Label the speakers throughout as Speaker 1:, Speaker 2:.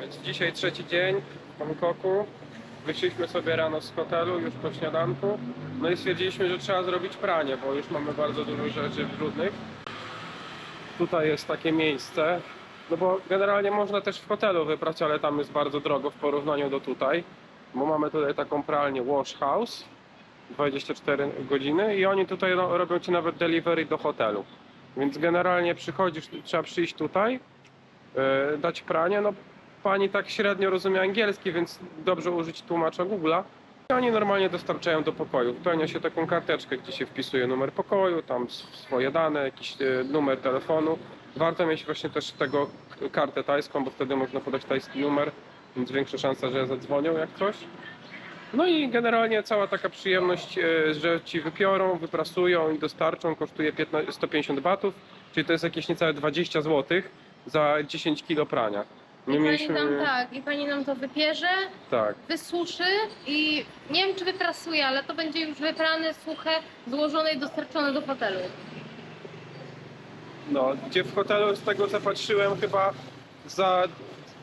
Speaker 1: Więc dzisiaj trzeci dzień w Bangkoku. Wyszliśmy sobie rano z hotelu, już po śniadanku. No i stwierdziliśmy, że trzeba zrobić pranie, bo już mamy bardzo dużo rzeczy brudnych. Tutaj jest takie miejsce. No bo generalnie można też w hotelu wyprać, ale tam jest bardzo drogo w porównaniu do tutaj. Bo mamy tutaj taką pralnię Wash House 24 godziny i oni tutaj ro- robią ci nawet delivery do hotelu. Więc generalnie przychodzisz, trzeba przyjść tutaj, e, dać pranie. No pani tak średnio rozumie angielski, więc dobrze użyć tłumacza Google'a. I oni normalnie dostarczają do pokoju. Wypełnia się taką karteczkę, gdzie się wpisuje numer pokoju, tam swoje dane, jakiś e, numer telefonu. Warto mieć właśnie też tego kartę tajską, bo wtedy można podać tajski numer, więc większa szansa, że zadzwonią jak coś. No i generalnie cała taka przyjemność, e, że ci wypiorą, wyprasują i dostarczą, kosztuje 15, 150 batów, czyli to jest jakieś niecałe 20 zł za 10 kilo prania.
Speaker 2: I pani nam tak, i pani nam to wypierze,
Speaker 1: tak.
Speaker 2: wysuszy i nie wiem czy wyprasuje, ale to będzie już wyprane, suche, złożone i dostarczone do hotelu.
Speaker 1: No, gdzie w hotelu z tego co patrzyłem chyba za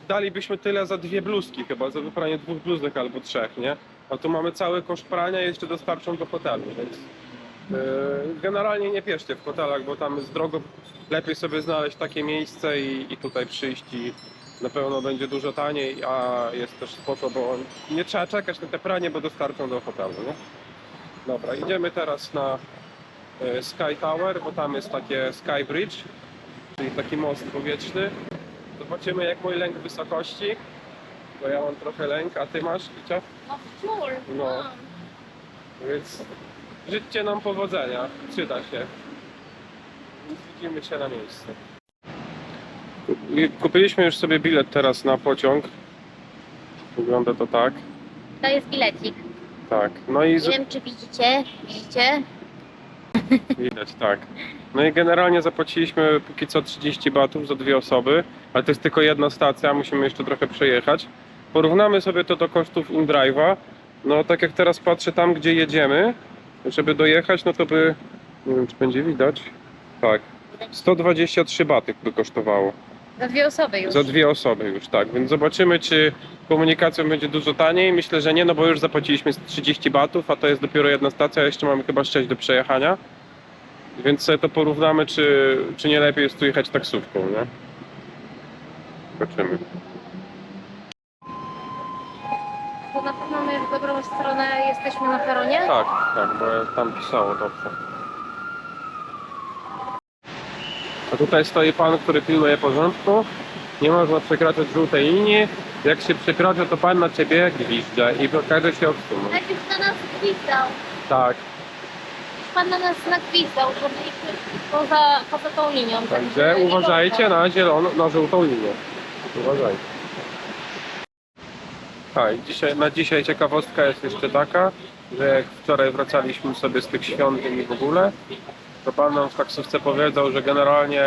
Speaker 1: dalibyśmy tyle za dwie bluzki chyba, za wypranie dwóch bluzek albo trzech, nie? A tu mamy cały koszt prania i jeszcze dostarczą do hotelu, więc yy, generalnie nie pieszcie w hotelach, bo tam jest drogo, lepiej sobie znaleźć takie miejsce i, i tutaj przyjść i na pewno będzie dużo taniej, a jest też spoko, bo nie trzeba czekać na te pranie, bo dostarczą do hotelu, nie? Dobra, idziemy teraz na e, Sky Tower, bo tam jest takie Sky Bridge, czyli taki most powietrzny. Zobaczymy jak mój lęk wysokości, bo ja mam trochę lęk, a ty masz, Kicia?
Speaker 2: No wciul,
Speaker 1: No. Więc życzcie nam powodzenia, przyda się. Widzimy się na miejscu. Kupiliśmy już sobie bilet teraz na pociąg. Wygląda to tak.
Speaker 2: To jest bilecik.
Speaker 1: Tak. No i z...
Speaker 2: Nie wiem czy widzicie, widzicie?
Speaker 1: Widać, tak. No i generalnie zapłaciliśmy póki co 30 batów za dwie osoby, ale to jest tylko jedna stacja, musimy jeszcze trochę przejechać. Porównamy sobie to do kosztów InDrive'a. No tak jak teraz patrzę tam, gdzie jedziemy, żeby dojechać, no to by, nie wiem czy będzie widać, tak, 123 baty by kosztowało.
Speaker 2: Za dwie osoby już.
Speaker 1: Za dwie osoby już, tak. Więc zobaczymy, czy komunikacją będzie dużo taniej. Myślę, że nie, no bo już zapłaciliśmy z 30 batów, a to jest dopiero jedna stacja, jeszcze mamy chyba 6 do przejechania. Więc sobie to porównamy, czy, czy nie lepiej jest tu jechać taksówką, nie? Zobaczymy.
Speaker 2: To na pewno my w dobrą stronę jesteśmy na peronie.
Speaker 1: Tak, tak, bo tam pisało dobrze. A tutaj stoi pan, który pilnuje porządku. Nie można przekraczać żółtej linii. Jak się przekracza, to pan na ciebie gwizdże i każe się odsunąć.
Speaker 2: Najpierw na nas gwizdał.
Speaker 1: Tak,
Speaker 2: Pan na nas nagwizdał, że byliśmy poza, poza tą linią.
Speaker 1: Także
Speaker 2: nie
Speaker 1: uważajcie na zieloną, na żółtą linię. Uważajcie. Tak, dzisiaj, na dzisiaj ciekawostka jest jeszcze taka, że jak wczoraj wracaliśmy sobie z tych świątyń i w ogóle, to pan nam w taksówce powiedział, że generalnie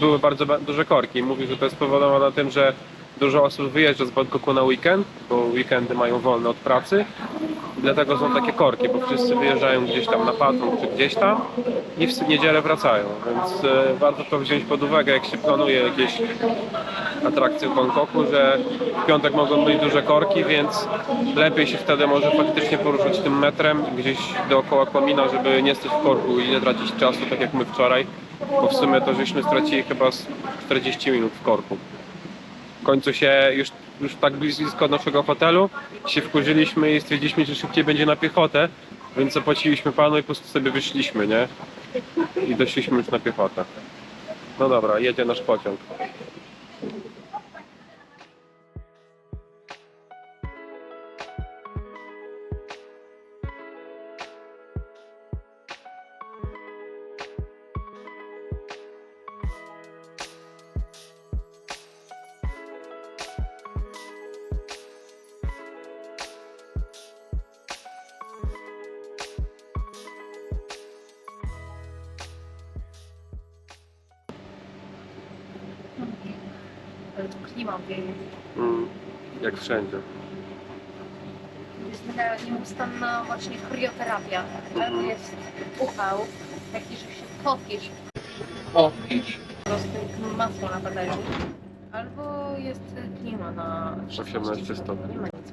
Speaker 1: były bardzo ba- duże korki. Mówi, że to jest spowodowane tym, że dużo osób wyjeżdża z Bangkoku na weekend, bo weekendy mają wolne od pracy. Dlatego są takie korki, bo wszyscy wyjeżdżają gdzieś tam na Patong czy gdzieś tam i w niedzielę wracają. Więc e, warto to wziąć pod uwagę, jak się planuje jakieś atrakcje w Bangkoku, że w piątek mogą być duże korki, więc lepiej się wtedy może faktycznie poruszać tym metrem gdzieś dookoła komina, żeby nie stać w korku i nie tracić czasu, tak jak my wczoraj, bo w sumie to żeśmy stracili chyba z 40 minut w korku. W końcu się już, już tak blisko naszego hotelu się wkurzyliśmy i stwierdziliśmy, że szybciej będzie na piechotę, więc zapłaciliśmy panu i po prostu sobie wyszliśmy, nie? I doszliśmy już na piechotę. No dobra, jedzie nasz pociąg. Wszędzie.
Speaker 2: Jest taka nieustanna właśnie krioterapia. Albo jest upał, taki, że się topisz,
Speaker 1: O, idź.
Speaker 2: po prostu jak masło napadają. Albo jest klima na
Speaker 1: 18 stopni.
Speaker 2: Nie ma nic.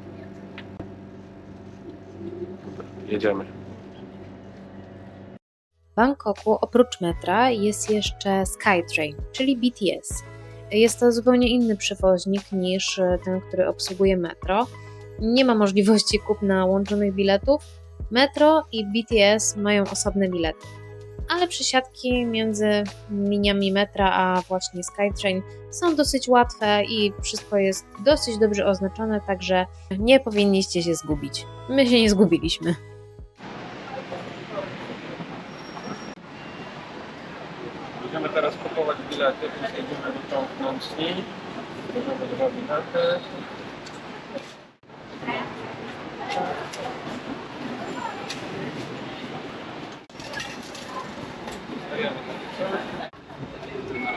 Speaker 1: Jedziemy.
Speaker 3: W Bangkoku oprócz metra jest jeszcze SkyTrain, czyli BTS. Jest to zupełnie inny przewoźnik niż e, ten, który obsługuje metro. Nie ma możliwości kupna łączonych biletów. Metro i BTS mają osobne bilety. Ale przesiadki między liniami metra a właśnie SkyTrain są dosyć łatwe i wszystko jest dosyć dobrze oznaczone, także nie powinniście się zgubić. My się nie zgubiliśmy.
Speaker 1: Będziemy teraz więc jedziemy do Chong Nong Si. Bierzemy dwa bilety.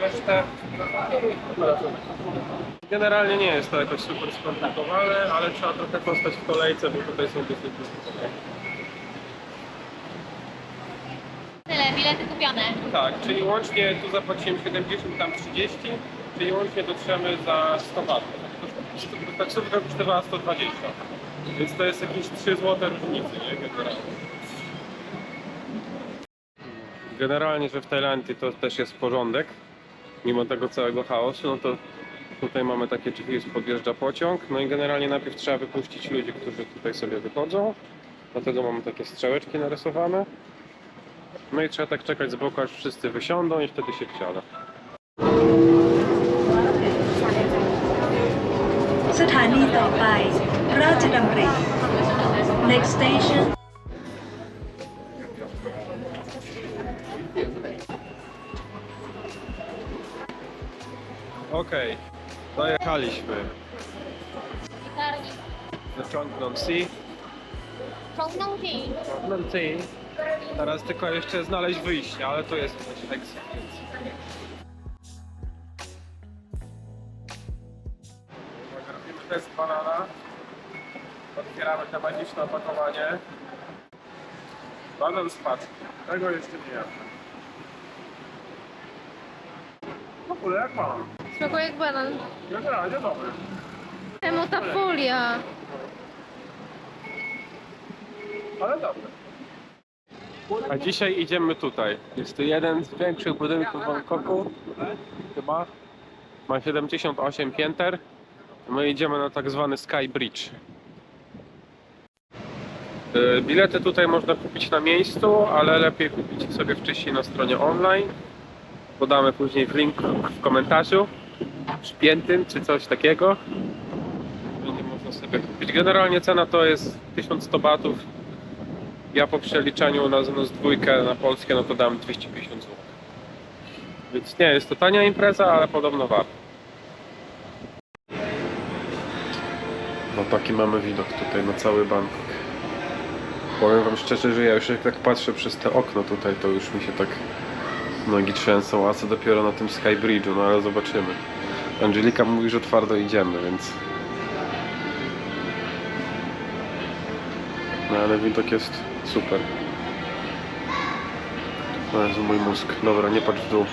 Speaker 1: Resztę. Generalnie nie jest to jakoś super skomplikowane, ale trzeba trochę postać w kolejce, bo tutaj są dosyć długie.
Speaker 2: Tyle, bilety kupione.
Speaker 1: Tak, czyli łącznie tu zapłaciłem 70, tam 30, czyli łącznie dotrzemy za 100 bat. Taksówka kosztowała 120, więc to jest jakieś 3 zł różnicy, nie? Generalnie. Generalnie, że w Tajlandii to też jest porządek, mimo tego całego chaosu, no to tutaj mamy takie drzwi, podjeżdża pociąg, no i generalnie najpierw trzeba wypuścić ludzi, którzy tutaj sobie wychodzą, dlatego mamy takie strzałeczki narysowane. No i trzeba tak czekać z boku, aż wszyscy wysiądą i wtedy się wsiada.
Speaker 4: สถานีต่อไป ราชดำริ next station
Speaker 1: Okej, dojechaliśmy
Speaker 2: Gitarni.
Speaker 1: do Chongnon Si.
Speaker 2: Ciągną ci.
Speaker 1: Chongnon Si. Teraz tylko jeszcze znaleźć wyjście, ale to jest też exit. więc- Robimy test banana. Otwieramy te magiczne opakowanie. Banan paczki. Tego jeszcze nie jadłem. W ogóle jak banan.
Speaker 2: Smakuje jak banan.
Speaker 1: Generalnie dobry.
Speaker 2: Czemu ta folia?
Speaker 1: Ale dobry. A dzisiaj idziemy tutaj. Jest to jeden z większych budynków w Bangkoku. Chyba. Ma 78 pięter. My idziemy na tak zwany Sky Bridge. Yy, Bilety tutaj można kupić na miejscu, ale lepiej kupić sobie wcześniej na stronie online. Podamy później w link w komentarzu szpiętym czy coś takiego. Będzie można sobie kupić. Generalnie cena to jest 1100 batów ja po przeliczaniu na z dwójkę na polskie, no to dam 250 zł. Więc nie jest to tania impreza, ale podobno warto. No taki mamy widok tutaj na cały Bangkok. Powiem wam szczerze, że ja już jak tak patrzę przez te okno tutaj, to już mi się tak nogi trzęsą, a co dopiero na tym Sky Bridge'u, no ale zobaczymy. Angelika mówi, że twardo idziemy, więc... No ale widok jest super. O Jezu, mój mózg. Dobra, nie patrz w dół.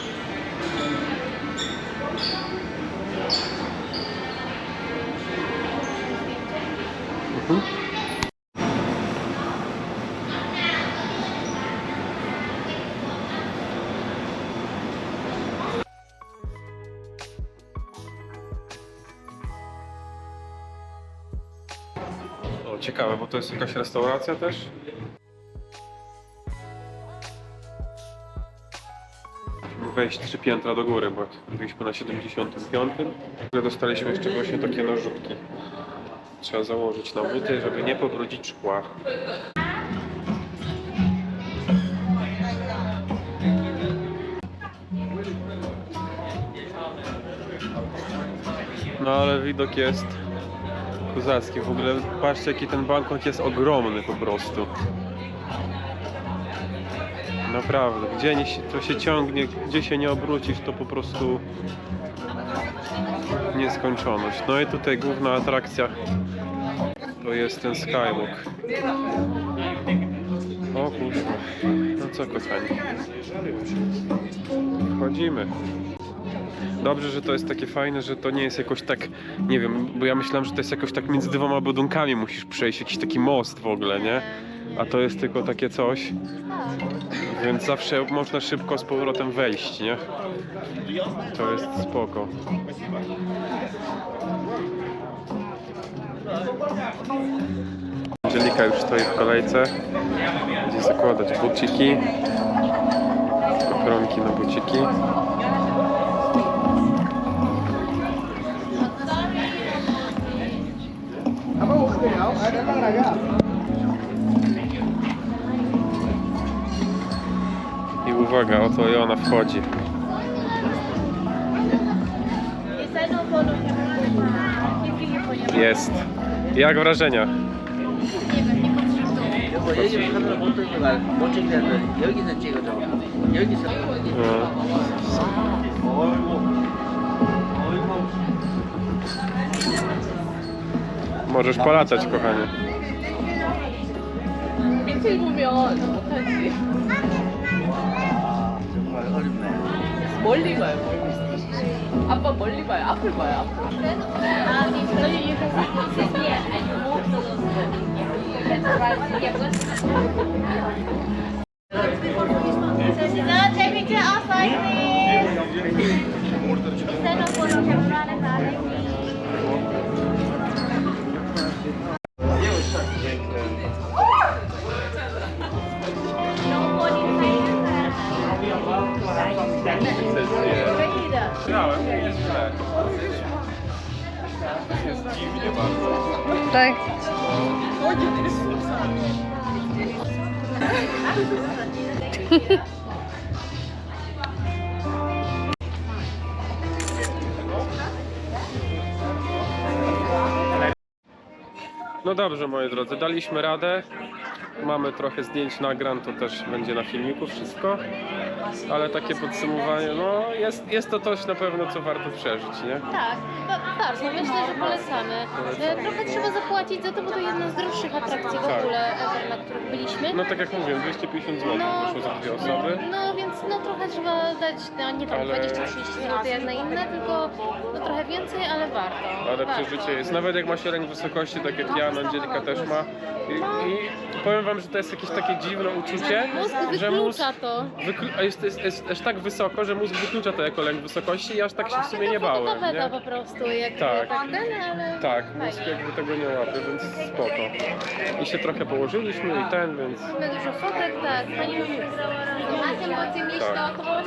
Speaker 1: Mhm. Ciekawe, bo to jest jakaś restauracja też? Wejść trzy piętra do góry, bo byliśmy na 75. Ale dostaliśmy jeszcze właśnie takie nożówki. Trzeba założyć na buty, żeby nie pobrudzić szkła. No ale widok jest kozacki. W ogóle patrzcie jaki ten Bangkok jest ogromny po prostu. Naprawdę, gdzie nie, to się ciągnie, gdzie się nie obrócisz, to po prostu nieskończoność. No i tutaj główna atrakcja to jest ten skywalk. O kurwa. No co kochani. Wchodzimy. Dobrze, że to jest takie fajne, że to nie jest jakoś tak, nie wiem, bo ja myślałem, że to jest jakoś tak między dwoma budynkami musisz przejść, jakiś taki most w ogóle, nie? A to jest tylko takie coś, więc zawsze można szybko z powrotem wejść, nie? To jest spoko. Angelika już stoi w kolejce. Będzie zakładać buciki. Ochronki na buciki. I uwaga, oto i ona wchodzi. Jest. Jak wrażenia? Możesz polatać, kochanie.
Speaker 5: więcej.
Speaker 2: 멀리 봐요. 아빠 멀리 봐요. 앞을 봐요. 앞을.
Speaker 6: take picture
Speaker 1: Grałem, nie jest źle. Jest dziwnie bardzo.
Speaker 2: Tak.
Speaker 1: No dobrze, moi drodzy, daliśmy radę. Mamy trochę zdjęć nagram, to też będzie na filmiku wszystko. Ale takie podsumowanie, no jest, jest to coś na pewno, co warto przeżyć, nie?
Speaker 2: Tak, ba- bardzo. Myślę, że polecamy. E, Trochę trzeba zapłacić za to, bo to jedna z droższych atrakcji w
Speaker 1: Tak.
Speaker 2: ogóle ever, na których byliśmy.
Speaker 1: No tak jak mówiłem, 250 zł
Speaker 2: No.
Speaker 1: wyszło za dwie osoby.
Speaker 2: No więc no trochę trzeba dać, no, nie tam
Speaker 1: Ale-
Speaker 2: 20-30 zł jak na inne, tylko no, trochę więcej, ale warto.
Speaker 1: Ale
Speaker 2: warto.
Speaker 1: przeżycie jest. Nawet jak ma się lęk wysokości, tak jak ja, Angelika też ma. I, I powiem wam, że to jest jakieś takie dziwne uczucie,
Speaker 2: Mózg
Speaker 1: że
Speaker 2: wyklucza to.
Speaker 1: wyklu- a jest, jest, jest aż tak wysoko, że mózg wyklucza to jako lęk wysokości i aż tak się w sumie nie bałem. Nie?
Speaker 2: po prostu, jak
Speaker 1: Tak.
Speaker 2: tak ten, ale
Speaker 1: Tak, mózg
Speaker 2: fajnie.
Speaker 1: jakby tego nie łapie, więc spoko. I się trochę położyliśmy i ten, więc...
Speaker 2: Mamy dużo fotek, tak. Pani nam wygrała razem. Macie potem liść
Speaker 1: Tak.
Speaker 2: dookoła?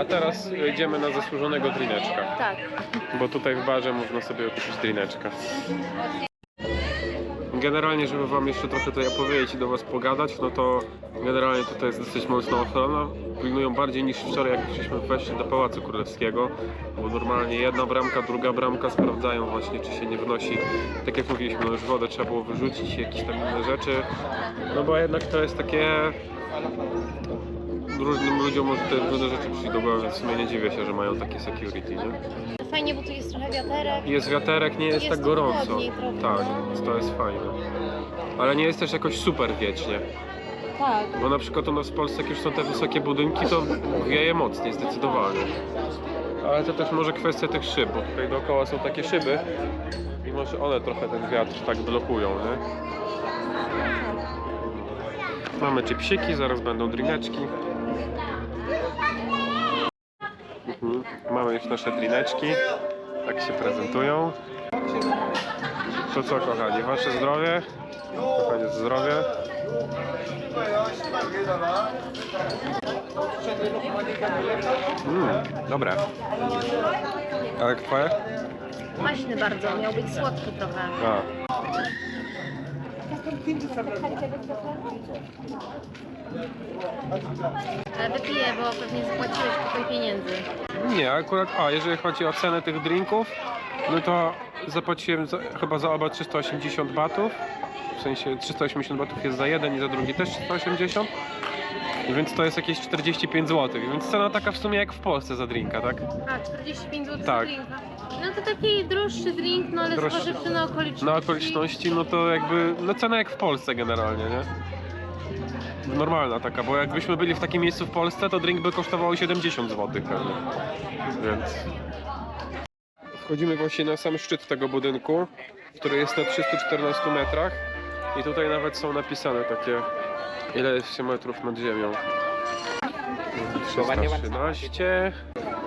Speaker 1: A teraz idziemy na zasłużonego drineczka,
Speaker 2: Tak.
Speaker 1: bo tutaj w barze można sobie kupić drineczka. Generalnie, żeby wam jeszcze trochę tutaj opowiedzieć i do was pogadać, no to generalnie tutaj jest dosyć mocna ochrona. Pilnują bardziej niż wczoraj, jak żeśmy weszli do Pałacu Królewskiego, bo normalnie jedna bramka, druga bramka sprawdzają właśnie, czy się nie wnosi. Tak jak mówiliśmy, no już wodę trzeba było wyrzucić, jakieś tam inne rzeczy. No bo jednak to jest takie... Różnym ludziom może te różne rzeczy przyjść do głowy, więc w sumie nie dziwię się, że mają takie security, nie?
Speaker 2: Fajnie, bo tu jest trochę wiaterek.
Speaker 1: Jest wiaterek, nie jest,
Speaker 2: Jest
Speaker 1: tak gorąco.
Speaker 2: chłodniej trochę,
Speaker 1: Tak,
Speaker 2: no.
Speaker 1: więc to jest fajne. Ale nie jest też jakoś super wiecznie.
Speaker 2: Tak.
Speaker 1: Bo na przykład u nas w Polsce, jak już są te wysokie budynki, to wieje mocniej, zdecydowanie. Ale to też może kwestia tych szyb, bo tutaj dookoła są takie szyby i może one trochę ten wiatr tak blokują, nie? Mamy chipsiki, zaraz będą drineczki. Mamy już nasze drineczki. Tak się prezentują. To co kochani, wasze zdrowie? Kochanie zdrowie. Mmm, dobre. A jak twoje?
Speaker 2: Kwaśny bardzo, miał być słodki trochę.
Speaker 1: A.
Speaker 2: Ale wypiję, bo pewnie zapłaciłeś kupę pieniędzy.
Speaker 1: Nie, akurat, a jeżeli chodzi o cenę tych drinków, no to zapłaciłem za, chyba za oba 380 batów. W sensie 380 batów jest za jeden i za drugi też 380. Więc to jest jakieś 45 zł, więc cena taka w sumie jak w Polsce za drinka, tak?
Speaker 2: A, 45 zł
Speaker 1: Tak.
Speaker 2: za drink. No to taki droższy drink, no ale
Speaker 1: Droższy.
Speaker 2: zważywszy na okoliczności.
Speaker 1: Na okoliczności, no to jakby, no cena jak w Polsce generalnie, nie? Normalna taka, bo jakbyśmy byli w takim miejscu w Polsce, to drink by kosztował 70 zł. Więc... Wchodzimy właśnie na sam szczyt tego budynku, który jest na 314 metrach i tutaj nawet są napisane takie ile jest się metrów nad ziemią. 313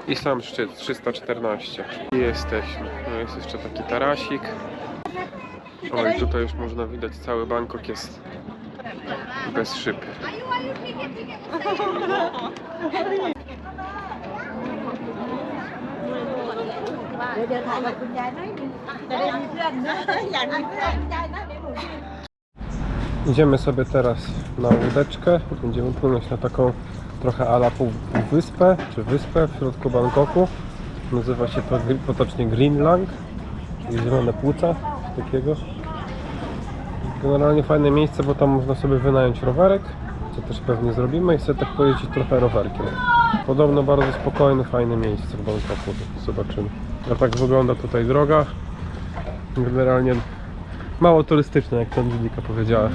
Speaker 1: i sam szczyt 314. I jesteśmy. No jest jeszcze taki tarasik. O i tutaj już można widać cały Bangkok jest bez szyb. Idziemy sobie teraz na łódeczkę. Będziemy płynąć na taką trochę ala półwyspę, czy wyspę w środku Bangkoku. Nazywa się to potocznie Greenland, czyli zielone płuca, takiego. Generalnie fajne miejsce, bo tam można sobie wynająć rowerek, co też pewnie zrobimy i sobie tak pojeździć trochę rowerkiem. Podobno bardzo spokojne, fajne miejsce w Bangkoku, zobaczymy. A tak wygląda tutaj droga. Generalnie mało turystyczne, jak to Angelika powiedziała.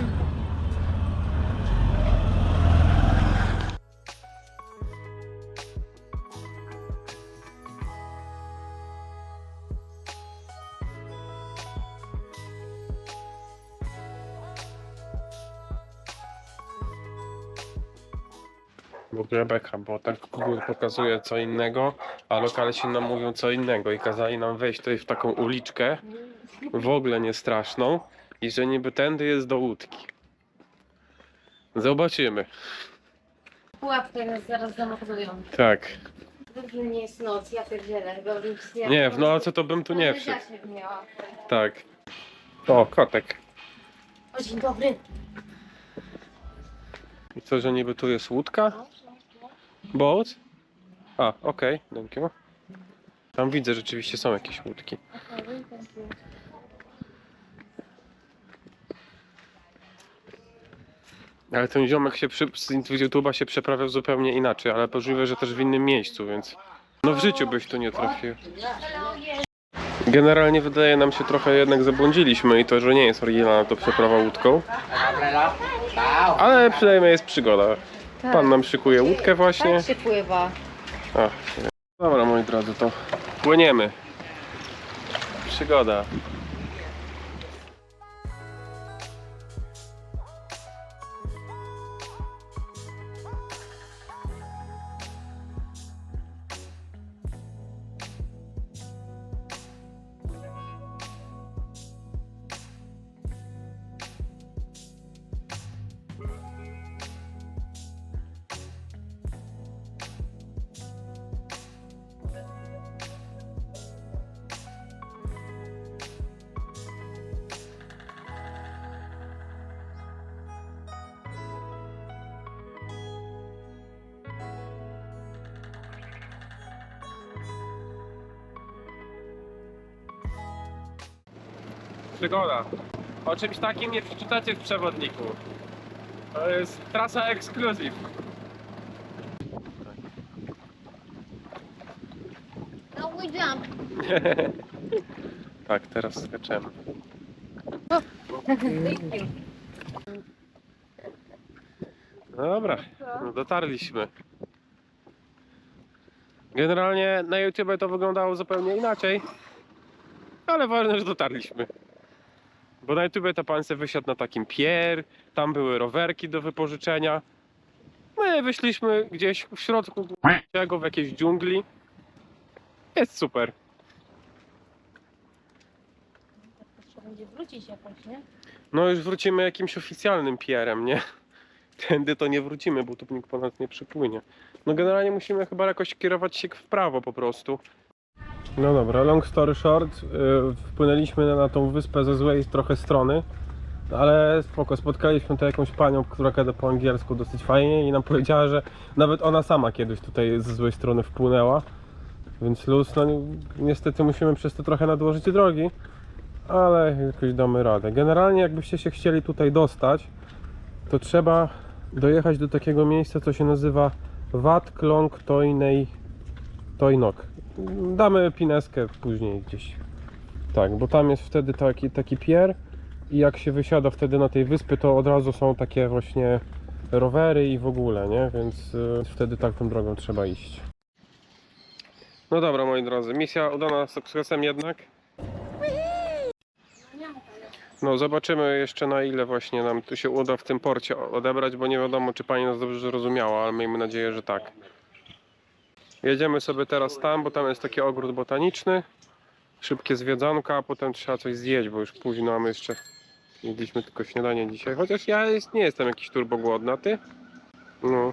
Speaker 1: W ogóle beka, bo tak Google pokazuje co innego, a lokalsi nam mówią co innego i kazali nam wejść tutaj w taką uliczkę, w ogóle nie straszną i że niby tędy jest do łódki. Zobaczymy.
Speaker 2: Pułapkę nas zaraz zamordują.
Speaker 1: Tak.
Speaker 2: Dobrze nie jest noc, ja pierdzielę. chyba bym się-
Speaker 1: Nie, w nocy to bym tu nie wszedł.
Speaker 2: zasięg miała.
Speaker 1: Tak. O, kotek.
Speaker 2: O, dzień dobry.
Speaker 1: I co, że niby tu jest łódka? Boat? A, okej, thank you. Tam widzę, rzeczywiście są jakieś łódki. Ale ten ziomek się przy, z YouTube'a się przeprawiał zupełnie inaczej, ale możliwe, że też w innym miejscu, więc no w życiu byś tu nie trafił. Generalnie wydaje nam się trochę jednak zabłądziliśmy i to, że nie jest oryginalna to przeprawa łódką. Ale przynajmniej jest przygoda. Pan nam szykuje łódkę właśnie.
Speaker 2: Tak się pływa.
Speaker 1: A, dobra moi drodzy, to płyniemy. Przygoda. Przygoda. O czymś takim nie przeczytacie w przewodniku. To jest trasa ekskluzyw.
Speaker 2: No we jump.
Speaker 1: Tak, teraz skaczemy. No dobra, no dotarliśmy. Generalnie na YouTube to wyglądało zupełnie inaczej, ale ważne, że dotarliśmy. Bo na YouTube to pan se wysiadł na takim pier, tam były rowerki do wypożyczenia. My wyszliśmy gdzieś w środku czego w jakiejś dżungli. Jest super.
Speaker 2: Trzeba będzie wrócić jakoś, nie?
Speaker 1: No już wrócimy jakimś oficjalnym pierem, nie? Tędy to nie wrócimy, bo tu nikt po nas nie przypłynie. No generalnie musimy chyba jakoś kierować się w prawo po prostu. No dobra, long story short, yy, wpłynęliśmy na, tą wyspę ze złej trochę strony, ale spoko, spotkaliśmy tutaj jakąś panią, która gada po angielsku dosyć fajnie i nam powiedziała, że nawet ona sama kiedyś tutaj ze złej strony wpłynęła, więc luz, no ni- niestety musimy przez to trochę nadłożyć drogi, ale jakoś damy radę. Generalnie jakbyście się chcieli tutaj dostać, to trzeba dojechać do takiego miejsca, co się nazywa Wat Klong Toinej Toinok. Damy pineskę później gdzieś. Tak, bo tam jest wtedy taki, taki pier i jak się wysiada wtedy na tej wyspy, to od razu są takie właśnie rowery i w ogóle, nie? Więc y, wtedy tak tą drogą trzeba iść. No dobra, moi drodzy, misja udana sukcesem jednak. No zobaczymy jeszcze na ile właśnie nam tu się uda w tym porcie odebrać, bo nie wiadomo czy pani nas dobrze zrozumiała, ale miejmy nadzieję, że tak. Jedziemy sobie teraz tam, bo tam jest taki ogród botaniczny. Szybkie zwiedzanko, a potem trzeba coś zjeść, bo już późno, a my jeszcze jedliśmy tylko śniadanie dzisiaj. Chociaż ja jest, nie jestem jakiś turbo głodny, a ty? No.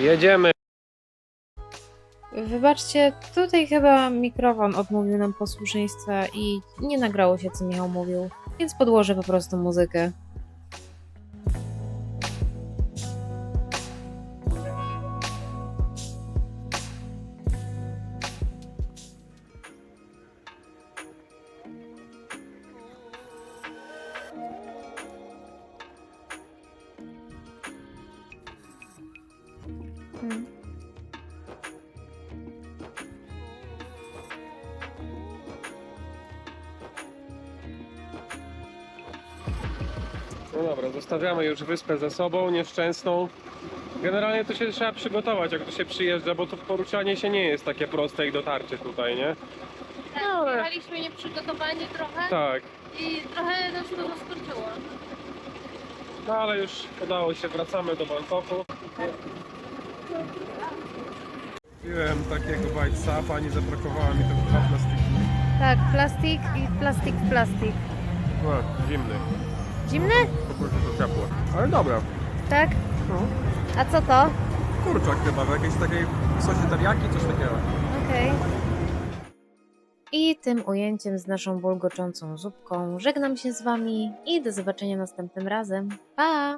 Speaker 1: Jedziemy!
Speaker 3: Wybaczcie, tutaj chyba mikrofon odmówił nam posłuszeństwa i nie nagrało się, co Michał mówił, więc podłożę po prostu muzykę.
Speaker 1: Zostawiamy już wyspę ze sobą, nieszczęsną. Generalnie to się trzeba przygotować, jak tu się przyjeżdża, bo to poruszanie się nie jest takie proste jak dotarcie tutaj, nie?
Speaker 2: Tak,
Speaker 1: ale-
Speaker 2: jechaliśmy nieprzygotowani trochę
Speaker 1: Tak,
Speaker 2: i trochę nas to zaskoczyło.
Speaker 1: no ale już udało się, wracamy do Bangkoku. Piłem takiego bajca, pani zabrakowała mi tego dwa plastiki.
Speaker 3: Tak, plastik i plastik w plastik.
Speaker 1: No, zimny,
Speaker 3: Zimny?
Speaker 1: prostu to ciepło. Ale dobra.
Speaker 3: Tak?
Speaker 1: No.
Speaker 3: A co to?
Speaker 1: Kurczak chyba, w jakiejś takiej sosie teriyaki, coś takiego.
Speaker 3: Okej. I tym ujęciem z naszą bulgoczącą zupką żegnam się z Wami i do zobaczenia następnym razem. Pa!